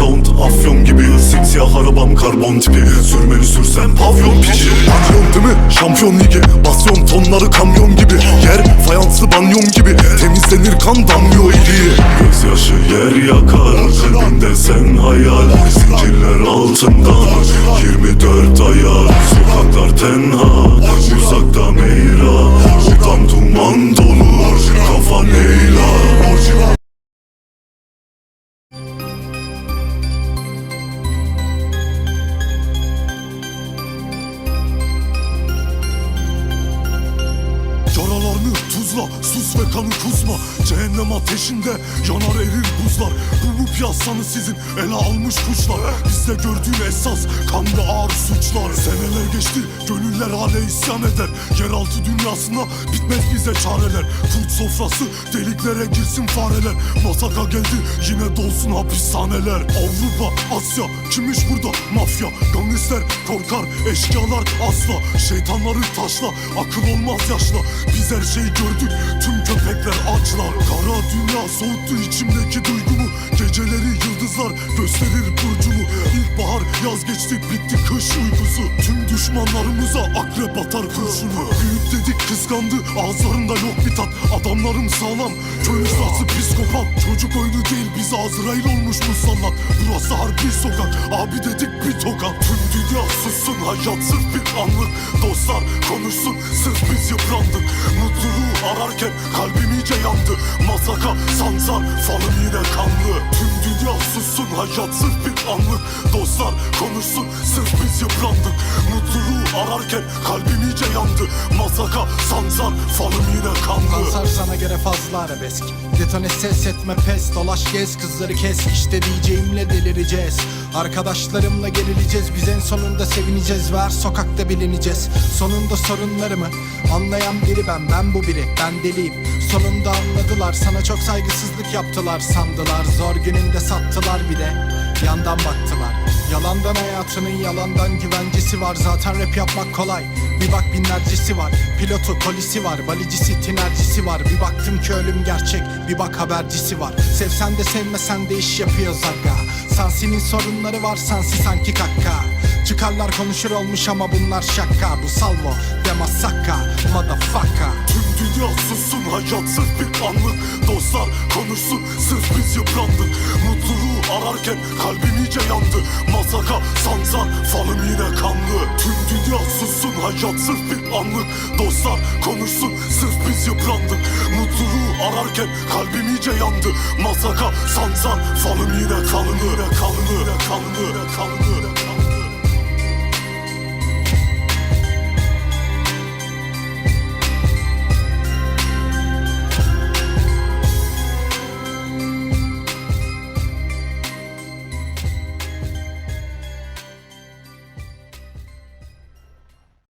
sound afyon gibi Simsiyah arabam karbon tipi. Sürmeni sürsem pavyon pişi Anlıyorsun değil mi? Şampiyon ligi. Basyon tonları kamyon gibi. Yer fayanslı banyon gibi. Temizlenir kan damlıyor iliği. Gözyaşı yer yakar. Kalbinde sen hayal. Zincirler altından. 24 ayar. Sokaklar tenha sus ve kanı kusma Cehennem ateşinde yanar erir buzlar. Bu mu piyasanı sizin ele almış kuşlar. Bizde gördüğün esas kanlı ağır suçlar. Seneler geçti, gönüller hale isyan eder. Yeraltı dünyasına bitmez bize çareler. Kurt sofrası, deliklere girsin fareler. Masaka geldi, yine dolsun hapishaneler. Avrupa, Asya, kimmiş burada? Mafya Gangster korkar, eşkıyalar asla. Şeytanları taşla, akıl olmaz yaşla. Biz her şeyi gördük, tüm köpekler açlar Kara dünya soğuttu içimdeki duygumu. Geceleri yıldızlar gösterir burcumu. İlkbahar yaz geçti bitti kış uykusu. Tüm düşmanlarımıza akrep atar kurşunu. Büyük dedik kıskandı ağızlarında yok bir tat. Adamlarım sağlam köy sırası psikopat. Çocuk oyunu değil biz Azrail olmuş musallat Burası harbi sokak abi dedik bir tokat. Tüm dünya sussun hayat sırf bir anlık. Dostlar konuşsun sırf biz yıprandık. Mutluluğu ararken kalbim iyice yandı. Masaka sansar falım yine kanlı. Tüm dünya sussun hayat sırf bir anlık Dostlar konuşsun sırf biz yıprandık. Mutluluğu ararken kalbim iyice yandı. Masaka sansar falım yine kanlı. Kansar sana göre fazla arabesk. Detone ses etme pes. Dolaş gez kızları kes. İşte diyeceğimle delireceğiz. Arkadaşlarımla gerileceğiz. Biz en sonunda sevineceğiz. Ve her sokakta bilineceğiz. Sonunda sorunlarımı Anlayan biri ben. Ben bu biri. Ben deliyim. Sonunda anladılar Sana çok saygısızlık yaptılar sandılar. Zor gününde sattılar bir de Yandan baktılar. Yalandan hayatının yalandan güvencesi var Zaten rap yapmak kolay. Bir bak binlercesi var Pilotu kolisi var Balicisi tinercisi var. Bir baktım ki ölüm gerçek Bir bak habercisi var. Sevsen de sevmesen de iş yapıyor zaga. Sansinin sorunları var sansi sanki kakka Çıkarlar konuşur olmuş ama bunlar şaka. Bu salvo de masaka Motherfucker dünya sussun hayat sırf bir anlık. Dostlar konuşsun sırf biz yıprandık. Mutluluğu ararken kalbim iyice yandı. Masaka sansar falım yine kanlı Tüm dünya sussun hayat sırf bir anlık. Dostlar konuşsun sırf biz yıprandık. Mutluluğu ararken kalbim iyice yandı. Masaka sansar falım yine kanlı Yine kanlı, yine yine kanlı